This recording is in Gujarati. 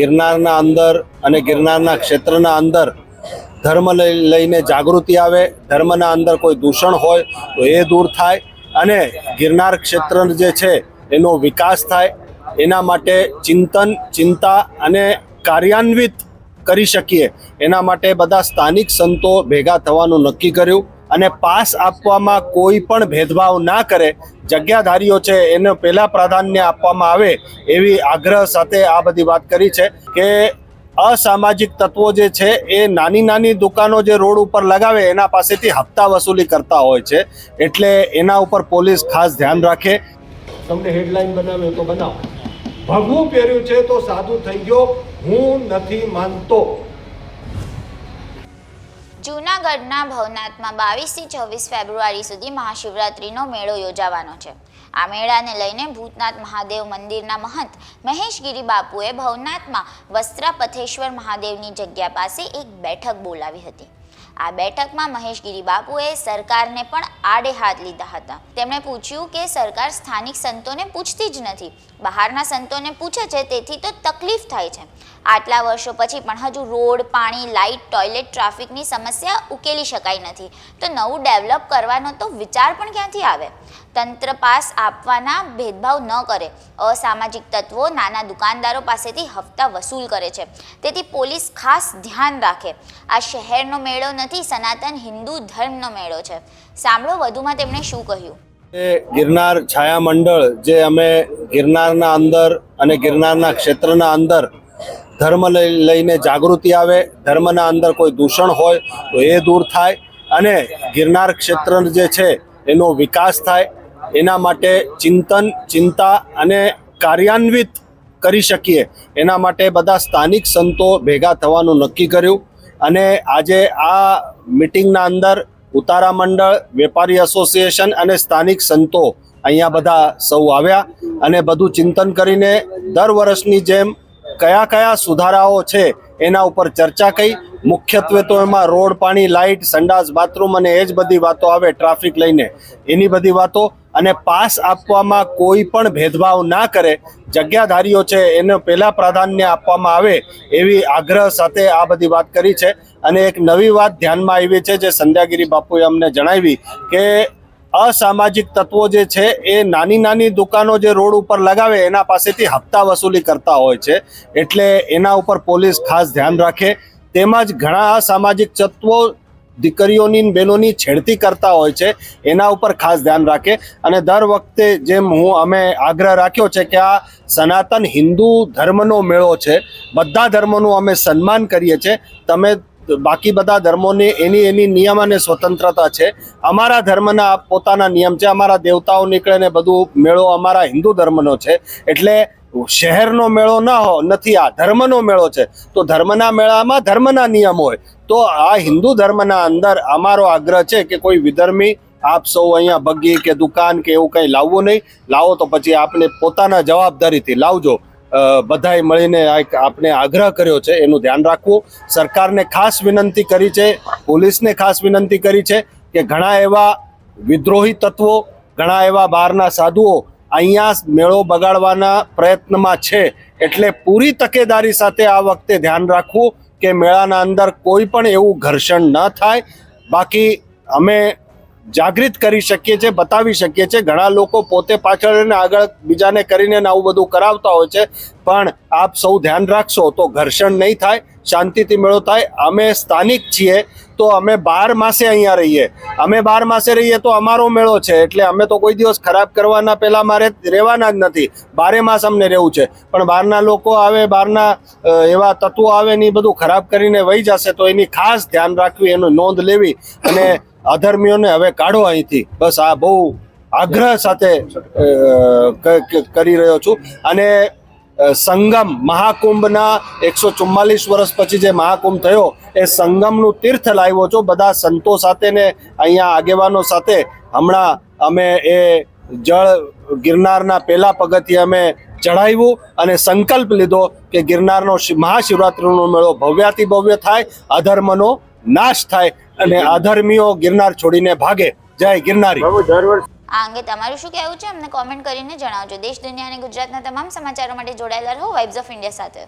ગિરનારના અંદર અને ગિરનારના ક્ષેત્રના અંદર ધર્મ લઈ- લઈને જાગૃતિ આવે, ધર્મના અંદર કોઈ દૂષણ હોય તો એ દૂર થાય અને ગિરનાર ક્ષેત્ર જે છે એનો વિકાસ થાય. એના માટે ચિંતન, ચિંતા અને કાર્યાન્વિત કરી શકીએ. એના માટે બધા સ્થાનિક સંતો ભેગા થવાનું નક્કી કર્યું. અને પાસ આપવામાં કોઈ પણ ભેદભાવ ના કરે, જગ્યાધારીઓ છે એને પહેલા પ્રાધાન્ય આપવામાં આવે એવી આગ્રહ સાથે આ બધી વાત કરી છે કે અસામાજિક તત્વો જે છે એ નાની નાની દુકાનો જે રોડ ઉપર લગાવે એના પાસેથી હપ્તા વસૂલી કરતા હોય છે. એટલે એના ઉપર પોલીસ ખાસ ધ્યાન રાખે. તમને હેડલાઇન બનાવ્યો તો બનાવો. ભગવું પહેર્યું છે તો સાદું થઈ ગયો. હું નથી માનતો. જૂનાગઢના ભવનાથમાં બાવીસથી છવ્વીસ ફેબ્રુઆરી સુધી મહાશિવરાત્રિનો મેળો યોજાવાનો છે. આ મેળાને લઈને ભૂતનાથ મહાદેવ મંદિરના મહંત મહેશગીરી બાપુએ ભવનાથમાં વસ્ત્રાપથેશ્વર મહાદેવની જગ્યા પાસે એક બેઠક બોલાવી હતી. આ બેઠકમાં મહેશગીરી બાપુએ સરકારને પણ આડે હાથ લીધા હતા. તેમણે પૂછ્યું કે સરકાર સ્થાનિક સંતોને પૂછતી જ નથી. બહારના સંતોને પૂછે છે, તેથી તો તકલીફ થાય છે. આટલા વર્ષો પછી પણ હજુ રોડ, પાણી, લાઇટ, ટોયલેટ, ટ્રાફિકની સમસ્યા ઉકેલી શકાય નથી. તો નવું ડેવલપ કરવાનો તો વિચાર પણ ક્યાંથી આવે? તંત્ર પાસ આપવાના ભેદભાવ ન કરે. અસામાજિક તત્વો નાના દુકાનદારો પાસેથી હપ્તા વસૂલ કરે છે. તેથી પોલીસ ખાસ ધ્યાન રાખે. આ શહેરનો મેળો નથી, સનાતન હિન્દુ ધર્મનો મેળો છે. સાંભળો વધુમાં તેમણે શું કહ્યું. ગિરનાર છાયા મંડળ જે અમે ગિરનારના અંદર અને ગિરનારના ક્ષેત્રના અંદર ધર્મ લઈ- લઈને જાગૃતિ આવે, ધર્મના અંદર કોઈ દૂષણ હોય તો એ દૂર થાય અને ગિરનાર ક્ષેત્ર જે છે એનો વિકાસ થાય. એના માટે ચિંતન, ચિંતા અને કાર્યાન્વિત કરી શકીએ. એના માટે બધા સ્થાનિક સંતો ભેગા થવાનું નક્કી કર્યું અને આજે આ મિટિંગના અંદર ઉતારા મંડળ, વેપારી એસોસિએશન અને સ્થાનિક સંતો અહીંયા બધા સૌ આવ્યા અને બધું ચિંતન કરીને દર વર્ષની જેમ કયા કયા સુધારાઓ છે એના ઉપર ચર્ચા કરી. મુખ્યત્વે તો એમાં રોડ, પાણી, લાઇટ, સંડાસ, બાથરૂમ અને એ જ બધી વાતો આવે, ટ્રાફિક લઈને. એની બધી વાતો અને પાસ આપવામાં કોઈ પણ ભેદભાવ ના કરે, જગ્યાધારીઓ છે એને પહેલાં પ્રાધાન્ય આપવામાં આવે એવી આગ્રહ સાથે આ બધી વાત કરી છે. અને એક નવી વાત ધ્યાનમાં આવી છે જે સંધ્યાગીરી બાપુએ અમને જણાવી કે અસામાજિક તત્વો જે છે એ નાની નાની દુકાનો જે રોડ ઉપર લગાવે એના પાસેથી હપ્તા વસૂલી કરતા હોય છે. એટલે એના ઉપર પોલીસ ખાસ ધ્યાન રાખે. તેમજ ઘણા અસામાજિક તત્વો દીકરીઓની બહેનોની છેડતી કરતા હોય છે, એના ઉપર ખાસ ધ્યાન રાખે. અને દર વખતે જેમ હું, અમે આગ્રહ રાખ્યો છે કે આ સનાતન હિન્દુ ધર્મનો મેળો છે, બધા ધર્મનું અમે સન્માન કરીએ છીએ. તમે બાકી બધા ધર્મોને એની એની નિયમ અને સ્વતંત્રતા છે. અમારા ધર્મના પોતાના નિયમ છે, અમારા દેવતાઓ નીકળે ને બધું મેળો અમારા હિન્દુ ધર્મનો છે. એટલે શહેરનો મેળો ના હો, નથી, આ ધર્મનો મેળો છે. તો ધર્મના મેળામાં ધર્મના નિયમ હોય. તો આ હિન્દુ ધર્મના અંદર અમારો આગ્રહ છે કે કોઈ વિધર્મી આપ સૌ અહીંયા બગી કે દુકાન કે એવું કંઈ લાવવું નહીં. લાવો તો પછી આપણે પોતાના જવાબદારીથી લાવજો. બધાએ મળીને આપણે આગ્રહ કર્યો છે, એનું ધ્યાન રાખવું. સરકારને ખાસ વિનંતી કરી છે, પોલીસને ખાસ વિનંતી કરી છે કે ઘણા એવા વિદ્રોહી તત્વો, ઘણા એવા બહારના સાધુઓ અહીંયા મેળો બગાડવાના પ્રયત્નમાં છે. એટલે પૂરી તકેદારી સાથે આ વખતે ધ્યાન રાખવું કે મેળાના અંદર કોઈ પણ એવું ઘર્ષણ ન થાય. બાકી અમે જાગૃત કરી શકીએ છીએ, બતાવી શકીએ છીએ. ઘણા લોકો પોતે પાછળ આગળ બીજાને કરીને આવું બધું કરાવતા હોય છે. પણ આપ સૌ ધ્યાન રાખશો તો ઘર્ષણ નહીં થાય, શાંતિથી મેળો થાય. અમે સ્થાનિક છીએ તો અમે બાર માસે અહીંયા રહીએ. અમે બાર માસે રહીએ તો અમારો મેળો છે. એટલે અમે તો કોઈ દિવસ ખરાબ કરવાના પહેલાં મારે રહેવાના જ નથી. બારે માસ અમને રહેવું છે. પણ બહારના લોકો આવે, બહારના એવા તત્વો આવે ને એ બધું ખરાબ કરીને વહી જશે તો એની ખાસ ધ્યાન રાખવી, એનું નોંધ લેવી અને અધર્મીઓને હવે કાઢો અહીંથી. બસ આ બહુ આગ્રહ સાથે કરી રહ્યો છું. અને સંગમ મહાકુંભના એકસો ચુમ્માલીસ વર્ષ પછી જે મહાકુંભ થયો, એ સંગમનું તીર્થ લાવ્યો છો. બધા સંતો સાથે ને અહીંયા આગેવાનો સાથે. હમણાં અમે એ જળ ગિરનારના પહેલા પગથિયે અમે ચઢાવ્યું અને સંકલ્પ લીધો કે ગિરનારનો મહાશિવરાત્રિનો મેળો ભવ્યાતિ ભવ્ય થાય, અધર્મનો નાશ થાય. અને અધર્મીઓ ગિરનાર છોડીને ભાગે. જય ગિરનારી. આ અંગે તમારું શું કહેવું છે? અમને કોમેન્ટ કરીને જણાવજો. દેશ દુનિયા અને ગુજરાતના તમામ સમાચારો માટે જોડાયેલા રહો. વાઇબ્સ ઓફ ઇન્ડિયા સાથે.